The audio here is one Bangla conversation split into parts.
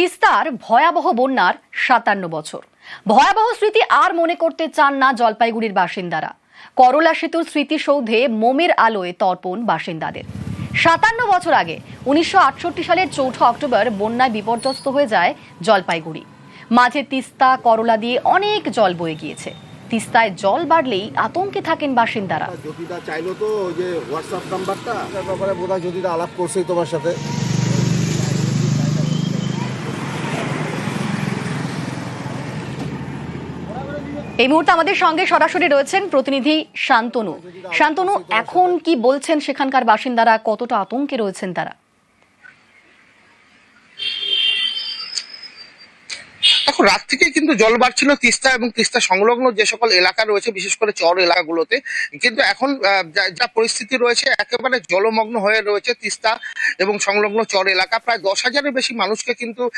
তিস্তার ভয়াবহ বন্যার সাতান্ন বছর। ভয়াবহ স্মৃতি আর মনে করতে চান না জলপাইগুড়ির বাসিন্দারা। করলা সেতুর স্মৃতিসৌধে মোমের আলোয় তর্পণ বাসিন্দাদের। সাতান্ন বছর আগে উনিশশো সালের চৌঠা অক্টোবর বন্যায় বিপর্যস্ত হয়ে যায় জলপাইগুড়ি। মাঝে তিস্তা করলা দিয়ে অনেক জল বয়ে গিয়েছে। তিস্তায় জল বাড়লেই আতঙ্কে থাকেন বাসিন্দারা। জ্যোতিদা চাইলো তো ওই যে হোয়াটসঅ্যাপ নাম্বারটা ব্যাপারে বোধহয় জ্যোতিদা আলাপ করছেই তোমার সাথে। এই মুহূর্তে আমাদের সঙ্গে সরাসরি রয়েছেন প্রতিনিধি শান্তনু। শান্তনু, এখন কি বলছেন সেখানকার বাসিন্দারা? কতটা আতঙ্কে রয়েছেন তারা? এখন রাত থেকে কিন্তু জল বাড়ছিল তিস্তা এবং তিস্তা সংলগ্ন যে সকল এলাকা রয়েছে, বিশেষ করে চর এলাকাগুলোতে। কিন্তু এখন যা- পরিস্থিতি রয়েছে, একেবারে জলমগ্ন হয়ে রয়েছে তিস্তা এবং সংলগ্ন চর এলাকা। প্রায় দশ হাজারের বেশি মানুষকে কিন্তু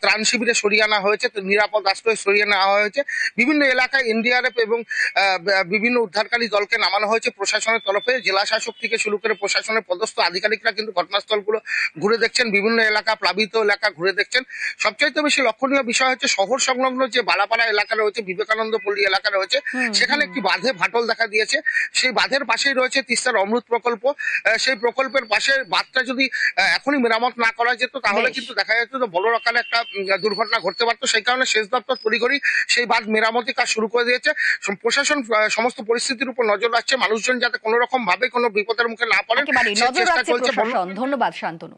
ত্রাণ শিবিরে সরিয়ে আনা হয়েছে, নিরাপদ আশ্রয়ে সরিয়ে নেওয়া হয়েছে। বিভিন্ন এলাকায় এনডিআরএফ এবং বিভিন্ন উদ্ধারকারী দলকে নামানো হয়েছে প্রশাসনের তরফে। জেলা শাসক থেকে শুরু করে প্রশাসনের পদস্থ আধিকারিকরা কিন্তু ঘটনাস্থলগুলো ঘুরে দেখছেন। বিভিন্ন এলাকা, প্লাবিত এলাকা ঘুরে দেখছেন। সবচাইতে বেশি লক্ষণীয় বিষয় হচ্ছে শহর সংলগ্ন যে বালাপাড়া এলাকা রয়েছে বিবেকানন্দ পল্লী এলাকা রয়েছে সেখানে একটি বাঁধে ফাটল দেখা দিয়েছে। সেই বাঁধের পাশেই রয়েছে তিস্তার অমৃত প্রকল্প। সেই প্রকল্পের পাশে বাঁধটা যদি এখনই মেরামত না করা যেত তাহলে কিন্তু দেখা যেত যে বড় রকমের একটা দুর্ঘটনা ঘটতে পারতো। সেই কারণে সেচ দপ্তর তড়িঘড়ি সেই বাঁধ মেরামতি কাজ শুরু করে দিয়েছে। প্রশাসন সমস্ত পরিস্থিতির উপর নজর রাখছে। মানুষজন যাতে কোনো রকম ভাবে কোনো বিপদের মুখে না চলছে ধন্যবাদ শান্তনু।